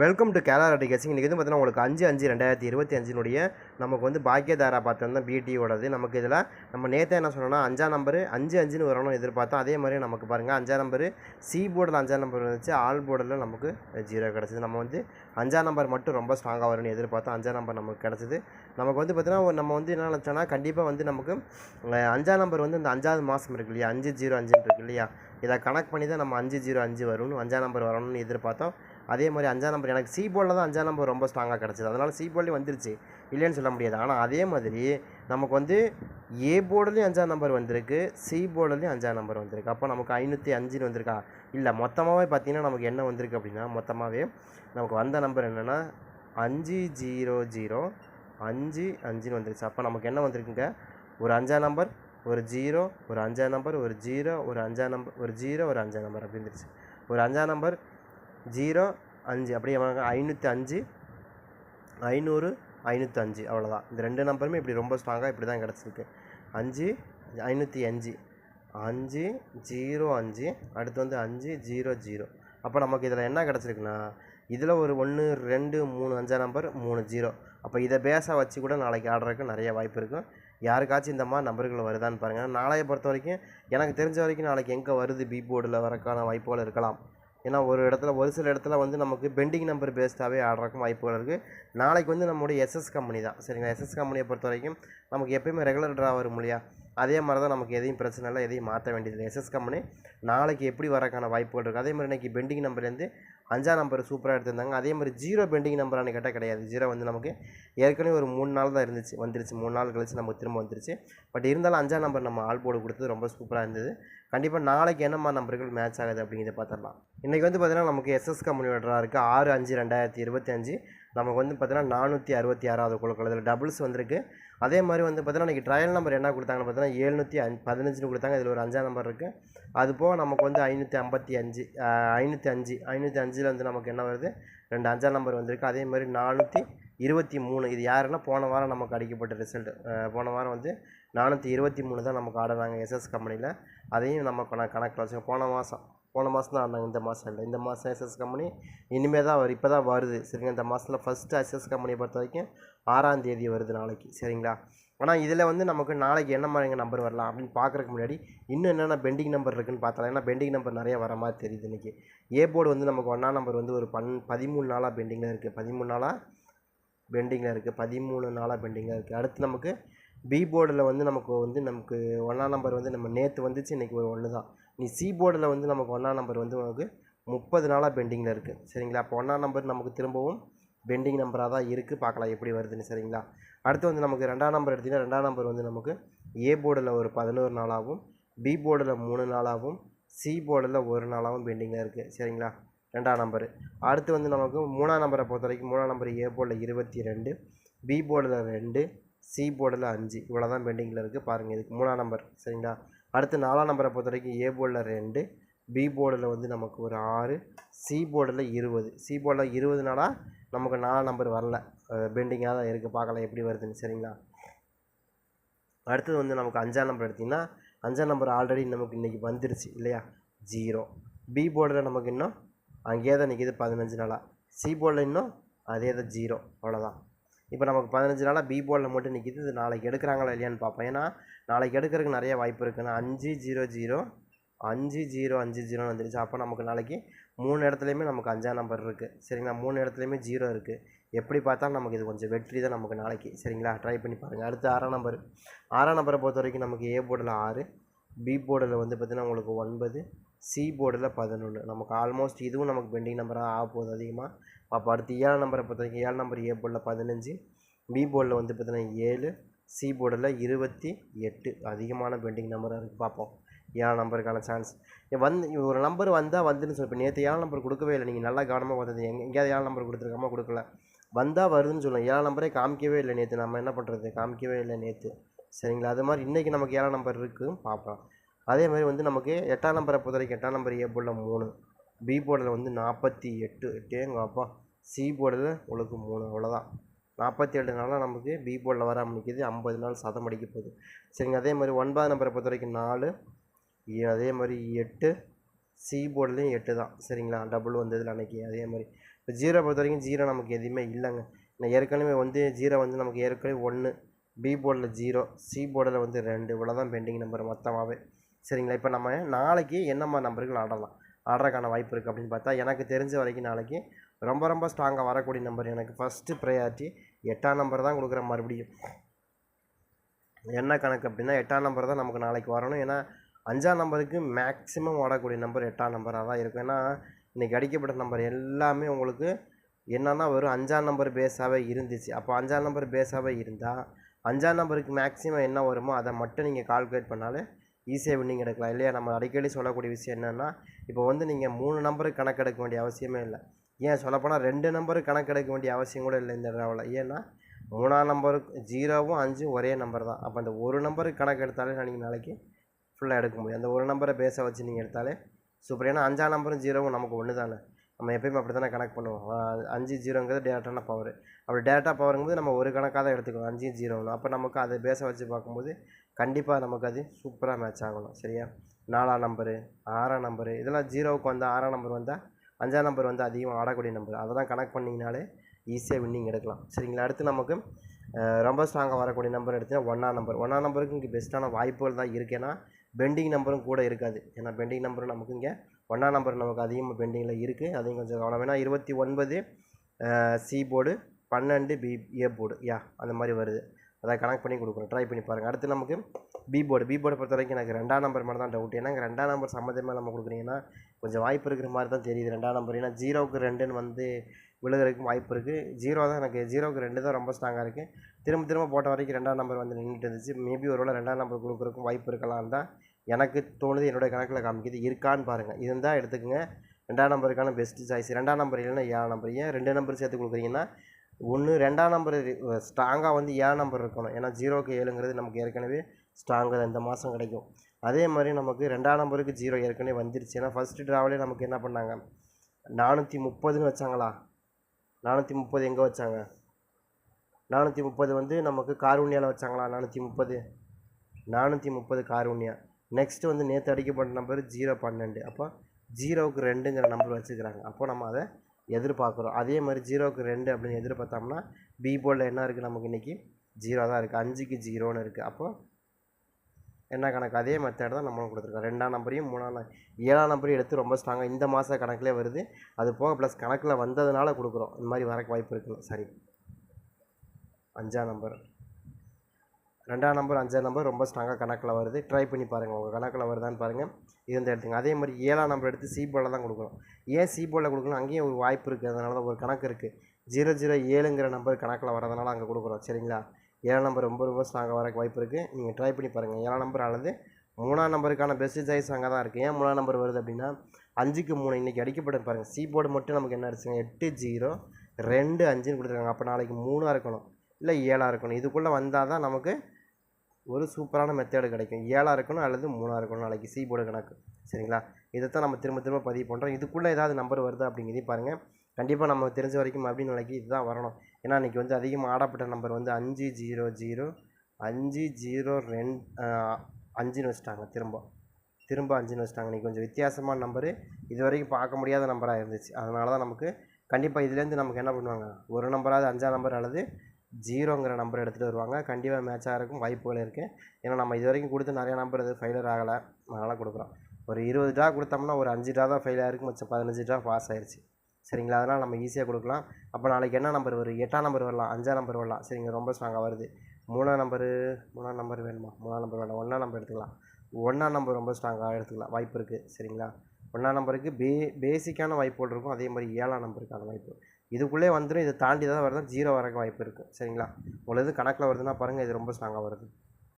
Welcome to Kela Reddy casing இன்றைக்கி வந்து பார்த்தீங்கன்னா உங்களுக்கு அஞ்சு அஞ்சு ரெண்டாயிரத்தி இருபத்தி அஞ்சினுடைய நமக்கு வந்து பாக்கியதாரா பார்த்தோம்னா பிடியோடது நமக்கு இதில் நம்ம நேற்று என்ன சொன்னோம்னா அஞ்சாம் நம்பரு அஞ்சு அஞ்சுன்னு வரணும்னு எதிர்பார்த்தோம். அதே மாதிரி நமக்கு பாருங்கள் அஞ்சாம் நம்பரு சி போர்டில் அஞ்சாம் நம்பர் வந்துச்சு. ஆல் போர்டில் நமக்கு ஜீரோ கிடச்சிது. நம்ம வந்து அஞ்சாம் நம்பர் மட்டும் ரொம்ப ஸ்ட்ராங்காக வரும்னு எதிர்பார்த்தோம். அஞ்சாம் நம்பர் நமக்கு கிடச்சிது. நமக்கு வந்து பார்த்தீங்கன்னா நம்ம வந்து என்ன நினச்சோன்னா கண்டிப்பாக வந்து நமக்கு அஞ்சாம் நம்பர் வந்து இந்த அஞ்சாவது மாதம் இருக்கு இல்லையா? அஞ்சு ஜீரோ அஞ்சுன்னு இருக்கு இல்லையா? இதை கனெக்ட் பண்ணி தான் நம்ம அஞ்சு ஜீரோ அஞ்சு வரும்னு அஞ்சாம் நம்பர் வரணும்னு எதிர்பார்த்தோம். அதே மாதிரி அஞ்சாம் நம்பர் எனக்கு சி போர்டில் தான் அஞ்சாம் நம்பர் ரொம்ப ஸ்ட்ராங்காக கிடச்சிது. அதனால் சி போர்ட்லேயும் வந்துருச்சு. இல்லைன்னு சொல்ல முடியாது. ஆனால் அதே மாதிரி நமக்கு வந்து ஏ போர்டுலேயும் அஞ்சாம் நம்பர் வந்திருக்கு சி போர்டுலேயும் அஞ்சாம் நம்பர் வந்திருக்கு. அப்போ நமக்கு ஐநூற்றி அஞ்சுன்னு வந்திருக்கா? இல்லை மொத்தமாகவே பார்த்தீங்கன்னா நமக்கு என்ன வந்திருக்கு அப்படின்னா மொத்தமாகவே நமக்கு வந்த நம்பர் என்னென்னா அஞ்சு ஜீரோ ஜீரோ அஞ்சு அஞ்சுன்னு வந்துருச்சு. அப்போ நமக்கு என்ன வந்திருக்குங்க? ஒரு அஞ்சாம் நம்பர் ஒரு ஜீரோ ஒரு அஞ்சாம் நம்பர் ஒரு ஜீரோ ஒரு அஞ்சாம் நம்பர் ஒரு ஜீரோ ஒரு அஞ்சாம் நம்பர் அப்படின்னு ஒரு அஞ்சாம் நம்பர் ஜீரோ அஞ்சு. அப்படியே ஐநூற்றி அஞ்சு ஐநூறு ஐநூற்றி அஞ்சு அவ்வளோதான் இந்த ரெண்டு நம்பருமே இப்படி ரொம்ப ஸ்ட்ராங்காக இப்படி தான் கிடச்சிருக்கு. அஞ்சு ஐநூற்றி அஞ்சு அஞ்சு ஜீரோ அஞ்சு. அடுத்து வந்து அஞ்சு ஜீரோ ஜீரோ. அப்போ நமக்கு இதில் என்ன கிடச்சிருக்குன்னா இதில் ஒரு ஒன்று ரெண்டு மூணு அஞ்சா நம்பர் மூணு ஜீரோ. அப்போ இதை பேஸாக வச்சு கூட நாளைக்கு ஆடுறதுக்கு நிறைய வாய்ப்பு இருக்கும். யாருக்காச்சும் இந்த மாதிரி நம்பர்கள் வருதான்னு பாருங்கள் நாளைய பொறுத்த வரைக்கும் எனக்கு தெரிஞ்ச வரைக்கும் நாளைக்கு எங்கே வருது பி போர்டில் வரக்கான வாய்ப்புகள் இருக்கலாம். ஏன்னா ஒரு இடத்துல ஒரு சில இடத்துல வந்து நமக்கு பெண்டிங் நம்பர் பேஸ்டாகவே ஆடுறக்கும் வாய்ப்புகள் இருக்குது நாளைக்கு வந்து நம்மளுடைய எஸ்எஸ் கம்பெனி தான். சரிங்களா? எஸ்எஸ் கம்பெனியை பொறுத்த வரைக்கும் நமக்கு எப்பயுமே ரெகுலர் ட்ரா வரும் இல்லையா? அதே மாதிரி தான் நமக்கு எதையும் பிரச்சனை இல்லை எதையும் மாற்ற வேண்டியதில்லை. எஸ்எஸ் கம்பெனி நாளைக்கு எப்படி வரக்கான வாய்ப்புகள் இருக்குது அதே மாதிரி இன்றைக்கி பெண்டிங் நம்பர்லேருந்து அஞ்சாம் நம்பர் சூப்பராக எடுத்திருந்தாங்க. அதே மாதிரி ஜீரோ பெண்டிங் நம்பரானு கேட்டால் கிடையாது. ஜீரோ வந்து நமக்கு ஏற்கனவே ஒரு மூணு நாள் தான் இருந்துச்சு வந்துருச்சு. மூணு நாள் கழிச்சு நமக்கு திரும்ப வந்துருச்சு. பட் இருந்தாலும் அஞ்சாம் நம்பர் நம்ம ஆல் போர்டு கொடுத்தது ரொம்ப சூப்பராக இருந்தது. கண்டிப்பாக நாளைக்கு என்னம்மா நம்பர்கள் மேட்ச் ஆகுது அப்படிங்கிறத பார்த்துடலாம். இன்றைக்கி வந்து பார்த்தீங்கன்னா நமக்கு எஸ்எஸ் கம்பெனியோட இருக்குது ஆறு அஞ்சு ரெண்டாயிரத்தி இருபத்தி அஞ்சு. நமக்கு வந்து பார்த்தீங்கன்னா நானூற்றி அறுபத்தி ஆறாவது குழுக்கள். இதில் டபுள்ஸ் வந்திருக்கு. அதே மாதிரி வந்து பார்த்தீங்கன்னா இன்றைக்கி ட்ரையல் நம்பர் என்ன கொடுத்தாங்கன்னு பார்த்தீங்கன்னா ஏழ்நூற்றி அஞ்சு பதினஞ்சுன்னு கொடுத்தாங்க. இதில் ஒரு அஞ்சாம் நம்பர் இருக்குது அது போக நமக்கு வந்து ஐநூற்றி ஐம்பத்தி அஞ்சு ஐநூற்றி அஞ்சு ஐநூற்றி அஞ்சில் வந்து நமக்கு என்ன வருது? ரெண்டு அஞ்சாம் நம்பர் வந்திருக்கு. அதே மாதிரி நானூற்றி இருபத்தி மூணு. இது யாருன்னா போன வாரம் நமக்கு அடிக்கப்பட்ட ரிசல்ட் போன வாரம் வந்து நானூற்றி இருபத்தி மூணு தான் நமக்கு ஆடுறாங்க எஸ்எஸ் கம்பெனியில். அதையும் நம்ம கண கணக்கில் வச்சுக்கோங்க. போன மாதம் போன மாதம் தான் ஆனாங்க இந்த மாதம் இல்லை. இந்த மாதம் எஸ்எஸ் கம்பெனி இனிமேல் தான் வரும் இப்போ தான் வருது. சரிங்க இந்த மாதத்தில் ஃபஸ்ட்டு எஸ்எஸ் கம்பெனியை பொறுத்த வரைக்கும் ஆறாம் தேதி வருது நாளைக்கு. சரிங்களா? ஆனால் இதில் வந்து நமக்கு நாளைக்கு என்ன மாதிரிங்க நம்பர் வரலாம் அப்படின்னு பார்க்குறதுக்கு முன்னாடி இன்னும் என்னென்ன பெண்டிங் நம்பர் இருக்குன்னு பார்த்தலாம் ஏன்னா பெண்டிங் நம்பர் நிறைய வர மாதிரி தெரியுது இன்றைக்கி ஏ போர்டு வந்து நமக்கு ஒன்றா நம்பர் வந்து ஒரு பன் பதிமூணு நாளாக பெண்டிங்கில் இருக்குது பதிமூணு நாளாக பெண்டிங்கில் இருக்குது பதிமூணு நாளாக பெண்டிங்கில் இருக்குது அடுத்து நமக்கு பி போர்டில் வந்து நமக்கு வந்து நமக்கு ஒன்றாம் நம்பர் வந்து நம்ம நேற்று வந்துச்சு. இன்றைக்கி ஒரு ஒன்று தான் நீ சி போர்டில் வந்து நமக்கு ஒன்றாம் நம்பர் வந்து நமக்கு முப்பது நாளாக பெண்டிங்கில் இருக்குது சரிங்களா? அப்போ ஒன்றாம் நம்பர் நமக்கு திரும்பவும் பெண்டிங் நம்பராக தான் இருக்குது பார்க்கலாம் எப்படி வருதுன்னு சரிங்களா? அடுத்து வந்து நமக்கு ரெண்டாம் நம்பர் எடுத்திங்கன்னா ரெண்டாம் நம்பர் வந்து நமக்கு ஏ போர்டில் ஒரு பதினோரு நாளாகவும் பி போர்டில் மூணு நாளாகவும் சி போர்டில் ஒரு நாளாகவும் பெண்டிங்கில் இருக்குது சரிங்களா? ரெண்டாம் நம்பரு அடுத்து வந்து நமக்கு மூணாம் நம்பரை பொறுத்த வரைக்கும் மூணாம் நம்பர் ஏ போர்டில் இருபத்தி ரெண்டு பி போர்டில் ரெண்டு சி போர்டில் அஞ்சு. இவ்வளோ தான் பெண்டிங்கில் இருக்குது பாருங்கள் இதுக்கு மூணாம் நம்பர் சரிங்களா? அடுத்து நாலாம் நம்பரை பொறுத்த வரைக்கும் ஏ போர்டில் ரெண்டு பி போர்டில் வந்து நமக்கு ஒரு ஆறு சி போர்டில் இருபது. சி போர்டில் இருபது நாளாக நமக்கு நாலாம் நம்பர் வரல. பெண்டிங்காக தான் இருக்குது பார்க்கலாம் எப்படி வருதுன்னு. சரிங்களா? அடுத்தது வந்து நமக்கு அஞ்சாம் நம்பர் எடுத்திங்கன்னா அஞ்சாம் நம்பர் ஆல்ரெடி நமக்கு இன்றைக்கி வந்துருச்சு இல்லையா? ஜீரோ பி போர்டில் நமக்கு இன்னும் அங்கேயே தான் நிற்கிது பதினஞ்சு நாளாக சி போர்டில் இன்னும் அதே தான் ஜீரோ அவ்வளோதான் இப்போ நமக்கு பதினஞ்சு நாளாக பி போர்டில் மட்டும் நிற்கிது இது நாளைக்கு எடுக்கிறாங்களா இல்லையான்னு பார்ப்போம். ஏன்னா நாளைக்கு எடுக்கிறதுக்கு நிறைய வாய்ப்பு இருக்குன்னா. அஞ்சு ஜீரோ ஜீரோ அஞ்சு ஜீரோ அஞ்சு ஜீரோன்னு வந்துருச்சு. அப்போ நமக்கு நாளைக்கு மூணு இடத்துலையுமே நமக்கு அஞ்சாம் நம்பர் இருக்குது சரிங்களா? மூணு இடத்துலையுமே ஜீரோ இருக்குது எப்படி பார்த்தாலும் நமக்கு இது கொஞ்சம் வெற்றி தான் நமக்கு நாளைக்கு. சரிங்களா? ட்ரை பண்ணி பாருங்கள் அடுத்து ஆறாம் நம்பர் ஆறாம் நம்பரை பொறுத்த வரைக்கும் நமக்கு ஏ போர்டில் ஆறு பி போர்டில் வந்து பார்த்திங்கன்னா உங்களுக்கு ஒன்பது சி போர்டில் பதினொன்று நமக்கு ஆல்மோஸ்ட் இதுவும் நமக்கு பெண்டிங் நம்பராக ஆக போகுது அதிகமாக அப்போ அடுத்து ஏழாம் நம்பரை பொறுத்த வரைக்கும் ஏழு நம்பர் ஏ போர்டில் பதினஞ்சு பி போர்டில் வந்து பார்த்திங்கன்னா ஏழு சி போர்டில் இருபத்தி எட்டு அதிகமான பெண்டிங் நம்பராக இருக்குது. பார்ப்போம். ஏழாம் நம்பருக்கான சான்ஸ். வந்து ஒரு நம்பர் வந்தால் வந்துன்னு சொல்லி இப்போ நேற்று ஏழாம் நம்பர் கொடுக்கவே இல்லை. நீங்கள் நல்லா கவனமாக பார்த்தது எங்கே எங்கேயாவது ஏழாம் நம்பர் கொடுத்துருக்காம கொடுக்கல. வந்தால் வருதுன்னு சொல்லுவோம் ஏழாம் நம்பரே காமிக்கவே இல்லை நேற்று நம்ம என்ன பண்ணுறது காமிக்கவே இல்லை நேற்று சரிங்களா? அது மாதிரி இன்றைக்கி நமக்கு ஏழாம் நம்பர் இருக்குது. பார்ப்போம். அதே மாதிரி வந்து நமக்கு எட்டாம் நம்பரை பொறுத்த வரைக்கும் எட்டாம் நம்பர் ஏ போல மூணு. பி போர்டில் வந்து நாற்பத்தி எட்டு எட்டேங்க அப்பா. சி போர்டில் உங்களுக்கு மூணு அவ்வளோதான் நாற்பத்தி ஏழு நாளாக நமக்கு பி போர்டில் வர முடிக்கிது ஐம்பது நாள் சதம் அடிக்க போகுது. சரிங்க அதே மாதிரி ஒன்பது நம்பரை பொறுத்த வரைக்கும் நாலு அதே மாதிரி எட்டு சி போர்டுலேயும் எட்டு தான் சரிங்களா டபுள் வந்ததில் அன்னைக்கு? அதே மாதிரி. இப்போ ஜீரோ பொறுத்த வரைக்கும் ஜீரோ நமக்கு எதுவுமே இல்லைங்க. நான் ஏற்கனவே வந்து ஜீரோ வந்து நமக்கு ஏற்கனவே ஒன்று பி போர்டில் ஜீரோ சி போர்டில் வந்து ரெண்டு. இவ்வளோ தான் பெண்டிங் நம்பர் மொத்தமாகவே சரிங்களா? இப்போ நம்ம நாளைக்கு என்னம்மா நம்பர்கள் ஆடலாம்? ஆடுறதுக்கான வாய்ப்பு இருக்குது அப்படின்னு பார்த்தா எனக்கு தெரிஞ்ச வரைக்கும் நாளைக்கு ரொம்ப ரொம்ப ஸ்ட்ராங்காக வரக்கூடிய நம்பர் எனக்கு ஃபஸ்ட்டு ப்ரையாரிட்டி எட்டாம் நம்பர் தான் கொடுக்குற மறுபடியும். என்ன கணக்கு அப்படின்னா எட்டாம் நம்பர் தான் நமக்கு நாளைக்கு வரணும். ஏன்னா அஞ்சாம் நம்பருக்கு மேக்ஸிமம் ஓடக்கூடிய நம்பர் எட்டாம் நம்பராக தான் இருக்கும். ஏன்னா இன்றைக்கி அடிக்கப்பட்ட நம்பர் எல்லாமே உங்களுக்கு என்னென்னா வெறும் அஞ்சாம் நம்பர் பேஸாகவே இருந்துச்சு. அப்போ அஞ்சாம் நம்பர் பேஸாகவே இருந்தால் அஞ்சாம் நம்பருக்கு மேக்ஸிமம் என்ன வருமோ அதை மட்டும் நீங்கள் கால்குலேட் பண்ணாலே ஈஸியாக வின்னிங் எடுக்கலாம். இல்லையா? நம்ம அடிக்கடி சொல்லக்கூடிய விஷயம் என்னென்னா இப்போ வந்து நீங்கள் மூணு நம்பருக்கு கணக்கெடுக்க வேண்டிய அவசியமே இல்லை. ஏன் சொல்லப்போனால் ரெண்டு நம்பருக்கு கணக்கெடுக்க வேண்டிய அவசியம் கூட இல்லை இந்த ட்ராவில் ஏன்னா மூணாம் நம்பருக்கு ஜீரோவும் அஞ்சும் ஒரே நம்பர் தான். அப்போ அந்த ஒரு நம்பருக்கு கணக்கு எடுத்தாலே நீங்கள் நாளைக்கு ஃபுல்லாக எடுக்க முடியும். அந்த ஒரு நம்பரை பேச வச்சு நீங்கள் எடுத்தாலே சூப்பர் ஏன்னா அஞ்சாம் நம்பரும் ஜீரோவும் நமக்கு ஒன்று தானே. நம்ம எப்பயுமே அப்படி தானே கணக்கு பண்ணுவோம். அஞ்சு ஜீரோங்கிறது டேட்டான பவர் அப்படி டேட்டா பவருங்கும்போது நம்ம ஒரு கணக்காக தான் எடுத்துக்கணும் அஞ்சு ஜீரோன்னு அப்போ நமக்கு அதை பேச வச்சு பார்க்கும்போது கண்டிப்பாக நமக்கு அது சூப்பராக மேட்ச் ஆகணும் சரியா? நாலாம் நம்பரு ஆறாம் நம்பரு இதெல்லாம் ஜீரோவுக்கு வந்தால் ஆறாம் நம்பர் வந்தால் அஞ்சாம் நம்பர் வந்து அதிகமாக ஆடக்கூடிய நம்பர் அதை தான் கணக்கு பண்ணிங்கனாலே ஈஸியாக வின்னிங் எடுக்கலாம். சரிங்களா? அடுத்து நமக்கு ரொம்ப ஸ்ட்ராங்காக வரக்கூடிய நம்பர் எடுத்தீங்கன்னா ஒன்றாம் நம்பர் ஒன்றாம் நம்பருக்கு இங்கே பெஸ்ட்டான வாய்ப்புகள் தான் இருக்குது ஏன்னா பெண்டிங் நம்பரும் கூட இருக்காது. ஏன்னா பெண்டிங் நம்பரும் நமக்கு இங்கே ஒன்றாம் நம்பர் நமக்கு அதிகமாக பெண்டிங்கில் இருக்குது அதையும் கொஞ்சம் கவனம். வேணா இருபத்தி ஒன்பது சி போர்டு பன்னெண்டு பி ஏ போர்டு யா அந்த மாதிரி வருது. அதை கனெக்ட் பண்ணி கொடுக்குறோம் ட்ரை பண்ணி பாருங்கள் அடுத்து நமக்கு பி போர்டு பி போர்டை பொறுத்த வரைக்கும் எனக்கு ரெண்டாம் நம்பர் மேலே தான் டவுட் ஏன்னா ரெண்டாம் நம்பர் சம்மந்தமாக நம்ம கொடுக்குறீங்கன்னா கொஞ்சம் வாய்ப்பு இருக்கிற மாதிரி தான் தெரியுது ரெண்டாம் நம்பர் ஏன்னா ஜீரோவுக்கு ரெண்டுன்னு வந்து விழுகிறதுக்கும் வாய்ப்பு இருக்குது ஜீரோ தான் எனக்கு ஜீரோவுக்கு ரெண்டு தான் ரொம்ப ஸ்ட்ராங்காக இருக்குது திரும்ப திரும்ப போட்ட வரைக்கும் ரெண்டாம் நம்பர் வந்து நின்றுட்டு இருந்துச்சு. மேபி ஒரு வேளை ரெண்டாம் நம்பர் கொடுக்குறதுக்கும் வாய்ப்பு இருக்கலாம் தான் எனக்கு தோணுது என்னுடைய கணக்கில் காமிக்குது. இருக்கான்னு பாருங்கள் இருந்தால் எடுத்துக்கங்க. ரெண்டாம் நம்பருக்கான பெஸ்ட் சாய்ஸ் ரெண்டாம் நம்பர் இல்லைன்னா ஏழாம் நம்பர் ஏன் ரெண்டு நம்பர் சேர்த்து கொடுக்குறீங்கன்னா ஒன்று ரெண்டாம் நம்பர் ஸ்ட்ராங்காக வந்து ஏழாம் நம்பர் இருக்கணும். ஏன்னா ஜீரோக்கு ஏழுங்கிறது நமக்கு ஏற்கனவே ஸ்ட்ராங்காக இந்த மாதம் கிடைக்கும். அதே மாதிரி நமக்கு ரெண்டாம் நம்பருக்கு ஜீரோ ஏற்கனவே வந்துருச்சு. ஏன்னா ஃபஸ்ட்டு ட்ராவலே நமக்கு என்ன பண்ணாங்க? நானூற்றி முப்பதுன்னு வச்சாங்களா? நானூற்றி முப்பது எங்கே வச்சாங்க? நானூற்றி முப்பது வந்து நமக்கு காரூண்யாவில் வச்சாங்களா? நானூற்றி முப்பது. நானூற்றி முப்பது காரூண்யா. நெக்ஸ்ட்டு வந்து நேற்று அடிக்கப்பட்ட நம்பர் ஜீரோ பன்னெண்டு. அப்போ ஜீரோவுக்கு ரெண்டுங்கிற நம்பர் வச்சுக்கிறாங்க அப்போ நம்ம அதை எதிர்பார்க்குறோம். அதே மாதிரி ஜீரோவுக்கு ரெண்டு அப்படின்னு எதிர்பார்த்தோம்னா பி போர்டில் என்ன இருக்குது நமக்கு இன்றைக்கி ஜீரோ தான் இருக்குது அஞ்சுக்கு ஜீரோன்னு இருக்குது அப்போ என்ன கணக்கு? அதே மெத்தட் தான் நம்மளும் கொடுத்துருக்கோம். ரெண்டாம் நம்பரையும் மூணாம் ஏழாம் நம்பரையும் எடுத்து ரொம்ப ஸ்ட்ராங்காக இந்த மாத கணக்கிலே வருது. அது போக ப்ளஸ் கணக்கில் வந்ததுனால கொடுக்குறோம். இந்த மாதிரி வரக்கு வாய்ப்பு இருக்குன்னு. சரி. அஞ்சாம் நம்பர். ரெண்டாம் நம்பர் அஞ்சாம் நம்பர் ரொம்ப ஸ்ட்ராங்காக கணக்கில் வருது. ட்ரை பண்ணி பாருங்கள் உங்கள் கணக்கில் வருதான்னு பாருங்கள் இருந்து எடுத்துங்க. அதே மாதிரி ஏழாம் நம்பர் எடுத்து சி தான் கொடுக்கணும். ஏன் சி கொடுக்கணும்? அங்கேயும் ஒரு வாய்ப்பு இருக்குது அதனால தான் ஒரு கணக்கு இருக்குது ஜீரோ ஜீரோ ஏழுங்கிற நம்பர் கணக்கில் வரதுனால அங்கே கொடுக்குறோம். சரிங்களா? ஏழாம் நம்பர் ரொம்ப ரொம்ப ஸ்ட்ராங்காக வர வாய்ப்பு இருக்குது நீங்கள் ட்ரை பண்ணி பாருங்கள் ஏழாம் நம்பர் அல்லது மூணாம் நம்பருக்கான பெஸ்ட் சாய்ஸ் அங்கே தான் இருக்குது ஏன் மூணாம் நம்பர் வருது அப்படின்னா அஞ்சுக்கு மூணு இன்றைக்கி அடிக்கப்படும் பாருங்கள் சி போர்டு மட்டும் நமக்கு என்ன அடிச்சுங்க? எட்டு ஜீரோ ரெண்டு அஞ்சுன்னு கொடுத்துருக்காங்க. அப்போ நாளைக்கு மூணாக இருக்கணும். இல்லை ஏழாக இருக்கணும். இதுக்குள்ளே வந்தால் தான் நமக்கு ஒரு சூப்பரான மெத்தேடு கிடைக்கும். ஏழாக இருக்கணும் அல்லது மூணாக இருக்கணும். நாளைக்கு சி போர்டு கணக்கு. சரிங்களா? இதை தான் நம்ம திரும்ப திரும்ப பதிவு பண்ணுறோம் இதுக்குள்ளே ஏதாவது நம்பர் வருது அப்படிங்கிறதையும் பாருங்கள் கண்டிப்பாக நம்ம தெரிஞ்ச வரைக்கும் மறுபடியும் நாளைக்கு இதுதான் வரணும். ஏன்னா இன்றைக்கி வந்து அதிகமாக ஆடப்பட்ட நம்பர் வந்து அஞ்சு ஜீரோ ஜீரோ அஞ்சு ஜீரோ ரெண்டு அஞ்சுன்னு வச்சுட்டாங்க திரும்ப. திரும்ப அஞ்சுன்னு வச்சுட்டாங்க. இன்றைக்கி கொஞ்சம் வித்தியாசமான நம்பரு இது வரைக்கும் பார்க்க முடியாத நம்பராக இருந்துச்சு. அதனால தான் நமக்கு கண்டிப்பாக இதுலேருந்து நமக்கு என்ன பண்ணுவாங்க? ஒரு நம்பராவது அஞ்சாம் நம்பர் அல்லது ஜீரோங்கிற நம்பர் எடுத்துகிட்டு வருவாங்க. கண்டிப்பாக மேட்ச் இருக்கும் வாய்ப்புகள் இருக்குது ஏன்னா நம்ம இது வரைக்கும் கொடுத்து நிறையா நம்பர் இது ஃபெயிலர் ஆகலை. அதனால் கொடுக்குறோம். ஒரு இருபது ட்ரா கொடுத்தோம்னா ஒரு அஞ்சு ட்ரா தான் ஃபெயில் ஆகிருக்கு மிச்சம் பதினஞ்சு ட்ரா பாஸ் ஆயிடுச்சு சரிங்களா? அதனால் நம்ம ஈஸியாக கொடுக்கலாம். அப்போ நாளைக்கு என்ன நம்பர் வரும்? எட்டாம் நம்பர் வரலாம். அஞ்சாம் நம்பர் வரலாம். சரிங்க ரொம்ப ஸ்ட்ராங்காக வருது. மூணாம் நம்பரு மூணாம் நம்பர் வேணுமா? மூணாம் நம்பர் வேண்டாம். ஒன்றாம் நம்பர் எடுத்துக்கலாம். ஒன்றாம் நம்பர் ரொம்ப ஸ்ட்ராங்காக எடுத்துக்கலாம். வாய்ப்பு இருக்குது சரிங்களா? ஒன்றாம் நம்பருக்கு பே பேசிக்கான வாய்ப்புகள் இருக்கும். அதே மாதிரி ஏழாம் நம்பருக்கான வாய்ப்பு. இதுக்குள்ளே வந்துடும் இதை தாண்டி தான் வருதுன்னா ஜீரோ வரக்கு வாய்ப்பு இருக்குது சரிங்களா? உங்களுக்கு கணக்கில் வருதுன்னா பாருங்கள் இது ரொம்ப ஸ்ட்ராங்காக வருது.